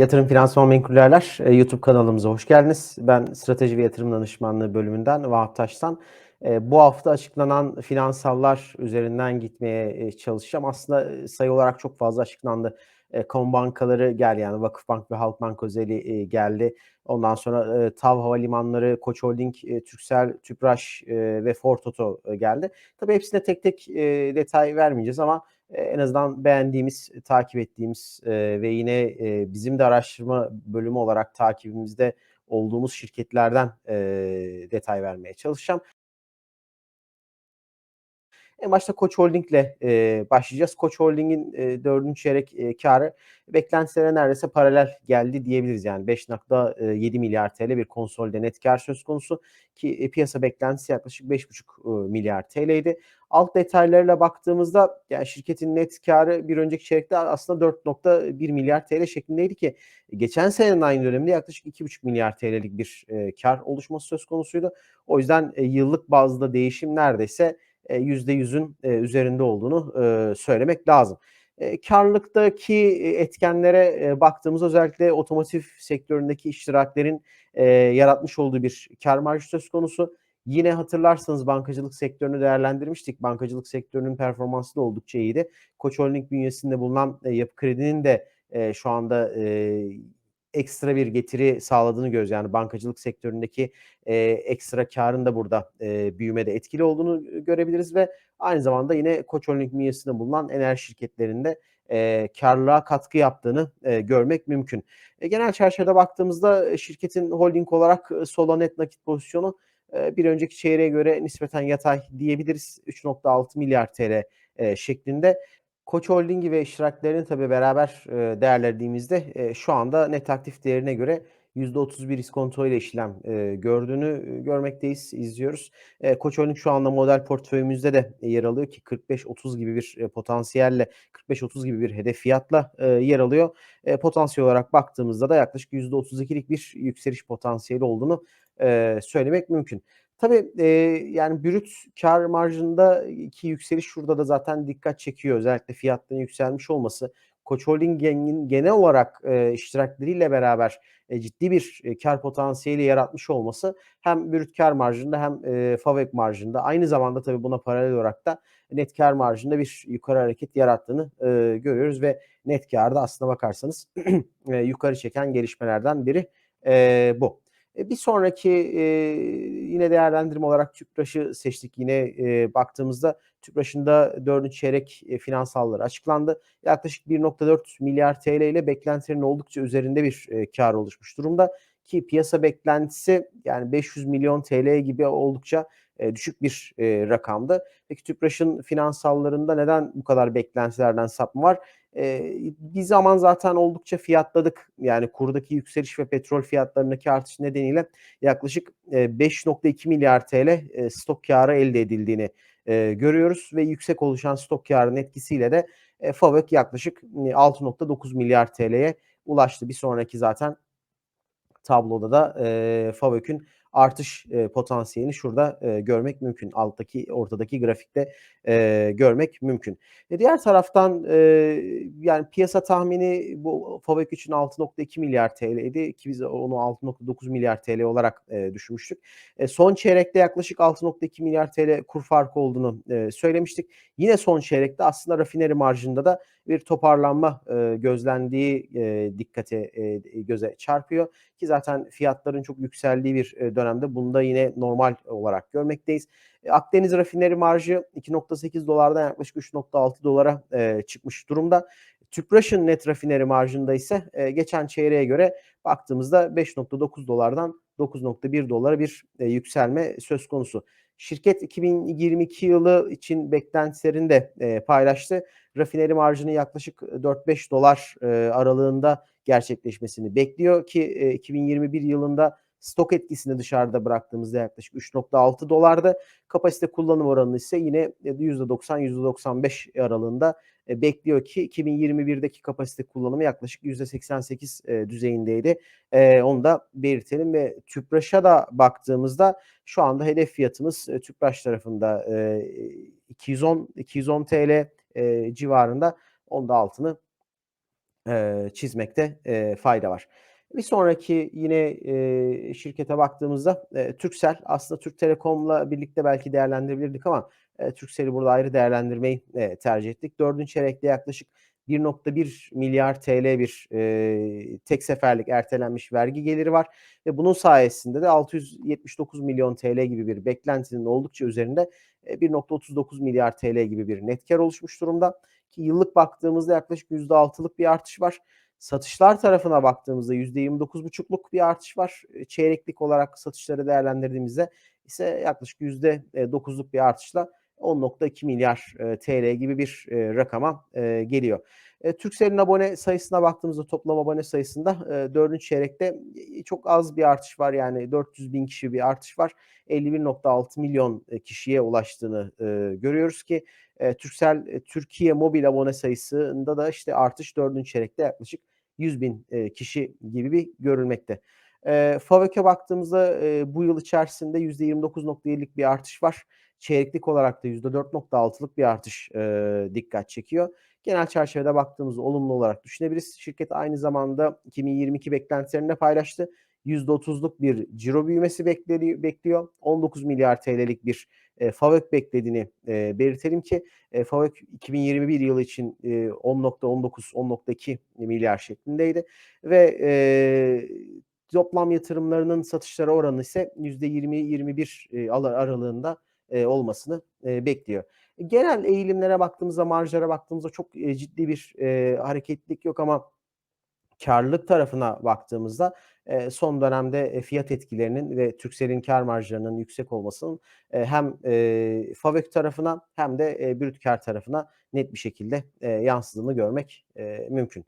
Yatırım Finansman Menkullerler e, YouTube kanalımıza hoş geldiniz. Ben Strateji ve Yatırım Danışmanlığı bölümünden Vahap Taş'tan. E, bu hafta açıklanan finansallar üzerinden gitmeye e, çalışacağım. Aslında sayı olarak çok fazla açıklandı. Kamu bankaları geldi yani Vakıfbank ve Halkbank özeli geldi. Ondan sonra TAV Havalimanları, Koç Holding, Türksel, Tüpraş ve Ford Toto geldi. Tabii hepsine tek tek detay vermeyeceğiz ama en azından beğendiğimiz, takip ettiğimiz ve yine bizim de araştırma bölümü olarak takibimizde olduğumuz şirketlerden detay vermeye çalışacağım. En başta Koç Holding'le e, başlayacağız. Koç Holding'in e, 4. çeyrek e, karı beklentilere neredeyse paralel geldi diyebiliriz. Yani 5.7 milyar TL bir konsolde net kar söz konusu ki e, piyasa beklentisi yaklaşık 5.5 e, milyar TL'ydi. Alt detaylarıyla baktığımızda yani şirketin net karı bir önceki çeyrekte aslında 4.1 milyar TL şeklindeydi ki geçen senenin aynı döneminde yaklaşık 2.5 milyar TL'lik bir e, kar oluşması söz konusuydu. O yüzden e, yıllık bazda değişim neredeyse %100'ün üzerinde olduğunu söylemek lazım. Karlılıktaki etkenlere baktığımız özellikle otomotiv sektöründeki iştiraklerin yaratmış olduğu bir kar marjı söz konusu. Yine hatırlarsanız bankacılık sektörünü değerlendirmiştik. Bankacılık sektörünün performansı da oldukça iyiydi. Koç Holding bünyesinde bulunan Yapı Kredi'nin de şu anda ekstra bir getiri sağladığını görüyoruz. Yani bankacılık sektöründeki e, ekstra karın da burada e, büyümede etkili olduğunu görebiliriz ve aynı zamanda yine Koç Holding bünyesinde bulunan enerji şirketlerinde e, karlılığa katkı yaptığını e, görmek mümkün. E, genel çerçevede baktığımızda şirketin holding olarak e, sola net nakit pozisyonu e, bir önceki çeyreğe göre nispeten yatay diyebiliriz. 3.6 milyar TL e, şeklinde. Koç Holding'i ve iştiraklerini tabii beraber e, değerlendirdiğimizde e, şu anda net aktif değerine göre %31 iskonto ile işlem e, gördüğünü e, görmekteyiz, izliyoruz. E, Koç Holding şu anda model portföyümüzde de yer alıyor ki 45-30 gibi bir e, potansiyelle, 45-30 gibi bir hedef fiyatla e, yer alıyor. E, potansiyel olarak baktığımızda da yaklaşık %32'lik bir yükseliş potansiyeli olduğunu e, söylemek mümkün. Tabii, eee, yani brüt kar marjında ki yükseliş şurada da zaten dikkat çekiyor. Özellikle fiyatların yükselmiş olması. Koç Holding'in genel olarak, eee, iştirakleriyle beraber, eee, ciddi bir, eee, kâr potansiyeli yaratmış olması hem brüt kar marjında hem, eee, FAVÖK marjında aynı zamanda tabii buna paralel olarak da net kar marjında bir yukarı hareket yarattığını, eee, görüyoruz ve net kârda aslına bakarsanız, eee, yukarı çeken gelişmelerden biri, eee, bu. E, bir sonraki e, yine değerlendirme olarak Tüpraş'ı seçtik. Yine e, baktığımızda Tüpraş'ın da 4. çeyrek finansalları açıklandı. Yaklaşık 1.4 milyar TL ile beklentilerin oldukça üzerinde bir e, kar oluşmuş durumda. Ki piyasa beklentisi yani 500 milyon TL gibi oldukça düşük bir rakamdı. Peki Tüpraş'ın finansallarında neden bu kadar beklentilerden sapma var? E, bir zaman zaten oldukça fiyatladık. Yani kurdaki yükseliş ve petrol fiyatlarındaki artış nedeniyle yaklaşık e, 5.2 milyar TL e, stok karı elde edildiğini e, görüyoruz ve yüksek oluşan stok karının etkisiyle de e, FAVÖK yaklaşık 6.9 milyar TL'ye ulaştı. Bir sonraki zaten tabloda da e, FAVÖK'ün artış e, potansiyelini şurada e, görmek mümkün. Alttaki ortadaki grafikte e, görmek mümkün. E, diğer taraftan e, yani piyasa tahmini bu FAVÖK için 6.2 milyar TL'ydi ki biz onu 6.9 milyar TL olarak e, düşünmüştük. E, son çeyrekte yaklaşık 6.2 milyar TL kur farkı olduğunu e, söylemiştik. Yine son çeyrekte aslında rafineri marjında da bir toparlanma e, gözlendiği e, dikkate e, göze çarpıyor ki zaten fiyatların çok yükseldiği bir e, dönemde bunda yine normal olarak görmekteyiz. E, Akdeniz rafineri marjı 2.8 dolardan yaklaşık 3.6 dolara e, çıkmış durumda. Tüpraş'ın net rafineri marjında ise e, geçen çeyreğe göre baktığımızda 5.9 dolardan 9.1 dolara bir e, yükselme söz konusu. Şirket 2022 yılı için beklentilerini de e, paylaştı. Rafineri marjının yaklaşık 4-5 dolar e, aralığında gerçekleşmesini bekliyor ki e, 2021 yılında stok etkisini dışarıda bıraktığımızda yaklaşık 3.6 dolardı. Kapasite kullanım oranı ise yine %90-%95 e, aralığında e, bekliyor ki 2021'deki kapasite kullanımı yaklaşık %88 e, düzeyindeydi. E, onu da belirtelim ve Tüpraş'a da baktığımızda şu anda hedef fiyatımız e, Tüpraş tarafında e, 210 210 TL e, civarında. Onun da altını eee, çizmekte, eee, fayda var. Bir sonraki yine, eee, şirkete baktığımızda, eee, Turkcell. Aslında Türk Telekom'la birlikte belki değerlendirebilirdik ama, eee, Turkcell'i burada ayrı değerlendirmeyi, eee, tercih ettik. 4'üncü çeyrekte yaklaşık ₺1.1 bir, eee, tek seferlik ertelenmiş vergi geliri var ve bunun sayesinde de TL679.000.000 gibi bir beklentinin oldukça üzerinde, eee, TL1.39 gibi bir net kâr oluşmuş durumda ki yıllık baktığımızda yaklaşık %6'lık bir artış var. Satışlar tarafına baktığımızda %29,5'luk bir artış var. Eee, çeyreklik olarak satışları değerlendirdiğimizde ise yaklaşık %9'luk bir artışla €10.2 eee, gibi bir, eee, rakama, geliyor. Eee, Turkcell'in abone sayısına baktığımızda toplam abone sayısında, eee, 4'üncü çeyrekte, çok az bir artış var. Yani 400.000 kişi bir artış var. 51.6 milyon, kişiye ulaştığını, görüyoruz ki, eee, Türkiye mobil abone sayısında da işte artış 4'üncü çeyrekte yaklaşık 100.000 eee, kişi gibi bir görülmekte. Eee, FAVÖK'e baktığımızda, eee, bu yıl içerisinde %29.7'lik bir artış var. Çeyreklik olarak da %4.6'lık bir artış, eee, dikkat çekiyor. Genel çerçevede baktığımızda olumlu olarak düşünebiliriz. Şirket aynı zamanda 2022 beklentilerini de paylaştı. %30'luk bir ciro büyümesi bekliyor. TL19.000.000.000'lik bir, eee, FAVÖK beklediğini, eee, belirtelim ki, eee, FAVÖK 2021 yılı için, eee, 10.19-10.2 milyar şeklindeydi ve, eee, toplam yatırımlarının satışlara oranı ise %20-21, eee, ala aralığında, eee, olmasını, eee, bekliyor. Genel eğilimlere baktığımızda, marjlara baktığımızda çok, ciddi bir, hareketlilik yok ama kârlılık tarafına baktığımızda, eee, son dönemde, eee, fiyat etkilerinin ve Turkcell'in kâr marjlarının yüksek olmasının, eee, hem, FAVÖK tarafına hem de, brüt kâr tarafına net bir şekilde, yansıdığını görmek, mümkün.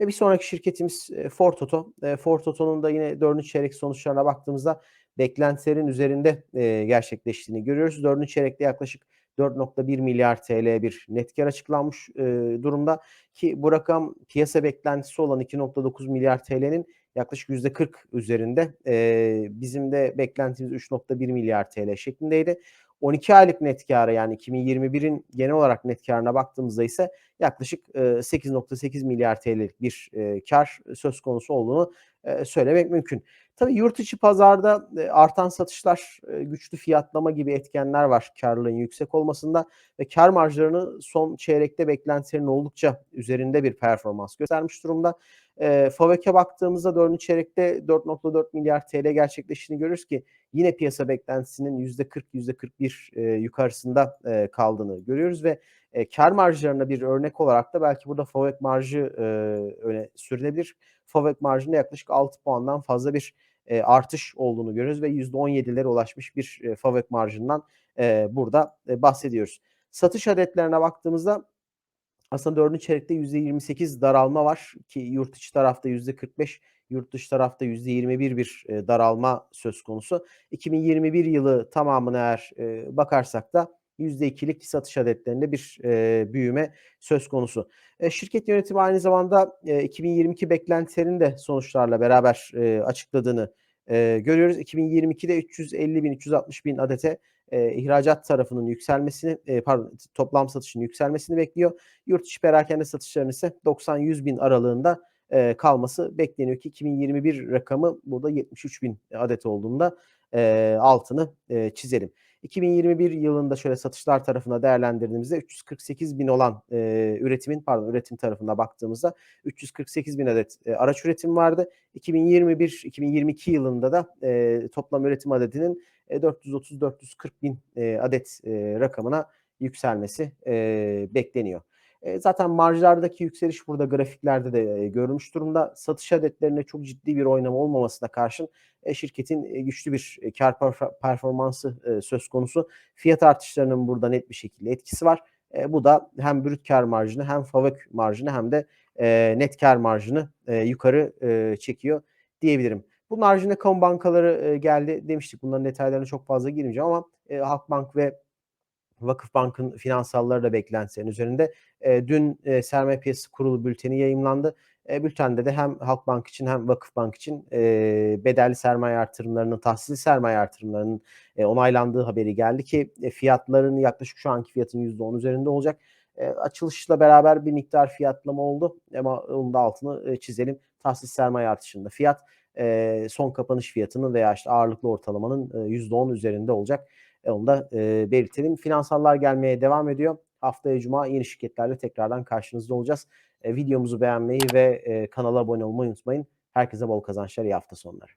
Bir sonraki şirketimiz, Ford. Eee, Ford Oto'nun da yine 4'üncü çeyrek sonuçlarına baktığımızda beklentilerin üzerinde, gerçekleştiğini görüyoruz. 4'üncü çeyrekte yaklaşık TL4.1 bir net kâr açıklanmış, eee, durumda ki bu rakam piyasa beklentisi olan TL2.9 yaklaşık %40 üzerinde. Eee, bizim de beklentimiz TL3.1 şeklindeydi. 12 aylık net kâra yani 2021'in genel olarak net kârına baktığımızda ise yaklaşık, eee, TL8.8 bir, eee, kâr söz konusu olduğunu, söylemek mümkün. Tabii yurt içi pazarda, eee, artan satışlar, eee, güçlü fiyatlama gibi etkenler var kârlılığın yüksek olmasında ve kâr marjlarını son çeyrekte beklentilerin oldukça üzerinde bir performans göstermiş durumda. Eee, FAVÖK'e baktığımızda 4'üncü çeyrekte TL4.4 gerçekleştiğini görürüz ki yine piyasa beklentisinin %40, %41, eee, yukarısında, eee, kaldığını görüyoruz ve, eee, kâr marjlarına bir örnek olarak da belki burada FAVÖK marjı, eee, öne sürülebilir. FAVÖK marjında yaklaşık 6 puandan fazla bir, eee, artış olduğunu görüyoruz ve %17'lere ulaşmış bir, eee, FAVÖK marjından, eee, burada, eee, bahsediyoruz. Satış adetlerine baktığımızda aslında 4'üncü çeyrekte %28 daralma var ki yurt içi tarafta %45, yurt dışı tarafta %21 bir, daralma söz konusu. 2021 yılı tamamına eğer, bakarsak da %2'lik satış adetlerinde bir, eee, büyüme söz konusu. Eee, şirket yönetimi aynı zamanda, eee, 2022 beklentilerini de sonuçlarla beraber, eee, açıkladığını, eee, görüyoruz. 2022'de 350.000-360.000 adete, eee, ihracat tarafının yükselmesini, eee, pardon toplam satışın yükselmesini bekliyor. Yurt içi perakende satışlarının ise 90-100.000 aralığında, eee, kalması bekleniyor ki 2021 rakamı burada 73.000 adet olduğunda, eee, altını, eee, çizelim. 2021 yılında şöyle satışlar tarafına değerlendirdiğimizde 348.000 olan, eee, üretimin pardon üretim tarafına baktığımızda 348.000 adet, eee, araç üretimi vardı. 2021-2022 yılında da, eee, toplam üretim adedinin, eee, 430-440.000, eee, adet, eee, rakamına yükselmesi, eee, bekleniyor. Eee, zaten marjlardaki yükseliş burada grafiklerde de, eee, görülmüş durumda. Satış adetlerinde çok ciddi bir oynama olmamasına karşın, eee, şirketin, güçlü bir, perfor performansı, söz konusu. Fiyat artışlarının burada net bir şekilde etkisi var. Bu da hem brüt kâr marjını hem FAVÖK marjını hem de, net kâr marjını, yukarı, çekiyor diyebilirim. Bunun haricinde kamu bankaları, geldi demiştik. Bunların detaylarına çok fazla girmeyeceğim ama, Halkbank ve Vakıfbank'ın finansalları da beklentilerin üzerinde. Eee, dün, eee, Sermaye Piyasası Kurulu bülteni yayımlandı. Eee, bültende de hem Halkbank için hem Vakıfbank için, eee, bedelli sermaye artırımlarının, tahsilli sermaye artırımlarının, eee, onaylandığı haberi geldi ki, eee, fiyatların yaklaşık şu anki fiyatın %10 üzerinde olacak. Eee, açılışla beraber bir miktar fiyatlama oldu ama onun da altını, eee, çizelim. Tahsis sermaye artışında fiyat, eee, son kapanış fiyatının veya, işte, ağırlıklı ortalamanın, eee, %10 üzerinde olacak. Eee, onu da, eee, belirtelim. Finansallar gelmeye devam ediyor. Haftaya cuma yeni şirketlerle tekrardan karşınızda olacağız. Eee, videomuzu beğenmeyi ve, eee, kanala abone olmayı unutmayın. Herkese bol kazançlar, iyi hafta sonları.